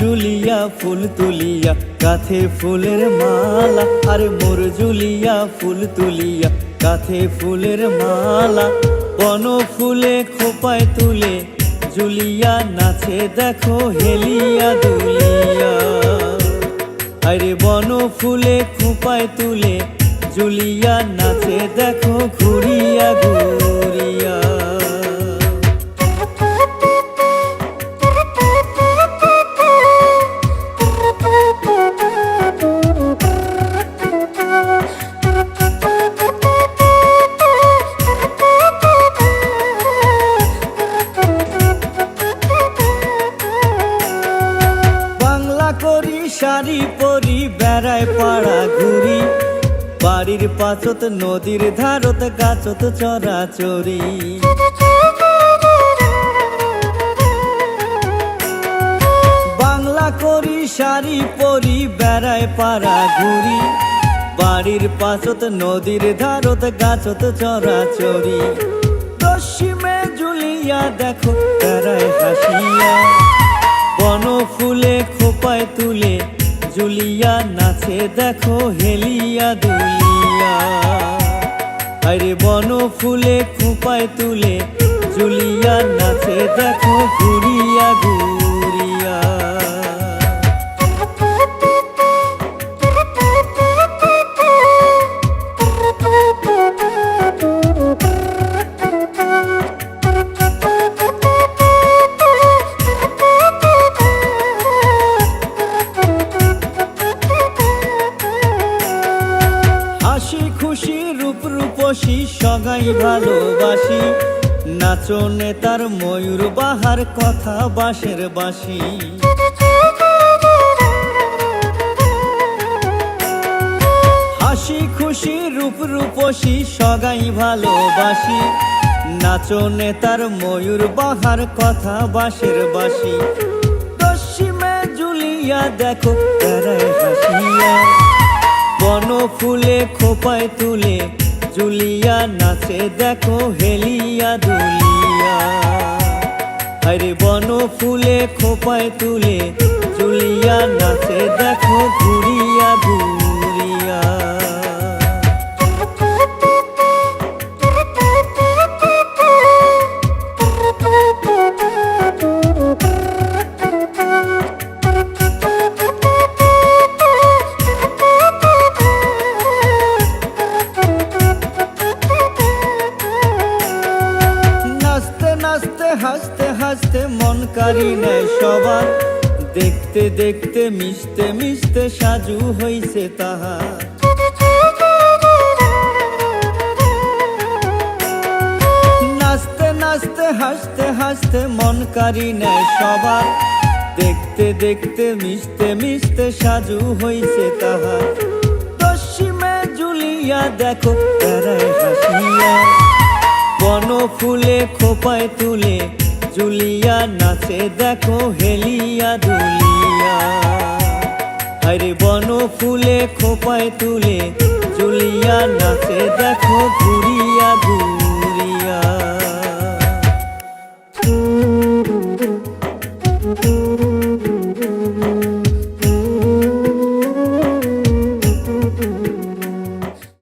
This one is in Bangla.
জুলিয়া ফুল তুলিয়া কাথে ফুলের মালা। আরে মোর জুলিয়া ফুল তুলিয়া কাথে ফুলের মালা। বন ফুলে খোপায় তুলে জুলিয়া নাচে দেখো হেলিয়া দুলিয়া। আরে বন ফুলে খোপায় তুলে জুলিয়া নাচে দেখো ঘুরিয়া ঘুরিয়া। শাড়ি পরি বেড়ায় পাড়া ঘুরি। বাড়ির পাচত নদীর ধারত, গাছত চরাচরি বাংলা করি শাড়ি পরি বেড়ায় পাড়া ঘুরি। বাড়ির পাচত নদীর ধারত, গাছত চরাচরি পশ্চিমে জুলিয়া দেখো বেড়ায় হাসিয়া। দেখো হেলিয়া দুলিয়া। আরে বন ফুলে খুপায় তুলে জুলিয়া নাচে দেখো ঘুরিয়া ঘুরিয়া রূপসী সগাই ভালোবাসি। নাচনে তার ময়ূর বাহার কথা বাঁশের বাঁশি। হাসি খুশি রূপ রূপসী সগাই ভালোবাসি। নাচনে তার ময়ূর বাহার কথা বাঁশের বাঁশি। পশ্চিমে জুলিয়া দেখো হাসিয়া। বন ফুলে খোপায় তুলে জুলিয়া, নাচে দেখো হেলিয়া দুলিয়া। আরে বন ফুলে খোপায় তুলে, জুলিয়া, নাচে দেখো ঘুরিয়া ঘুরিয়া হাসতে হাসতে মন কারি নেয় সবার। দেখতে দেখতে মিশতে মিশতে সাজু হইছে তাহার। নাচতে নাচতে হাসতে হাসতে মন কারি নেয় সবার। দেখতে দেখতে মিশতে মিশতে সাজু হইছে তাহার। পশ্চিমে জুলিয়া দেখো বেড়ায় হাসিয়া। ফুলে খোপায় তুলে, জুলিয়া নাচে দেখো হেলিয়া দুলিয়া। আরে বন ফুলে খোপায় তুলে, জুলিয়া নাচে দেখো ঘুরিয়া ঘুরিয়া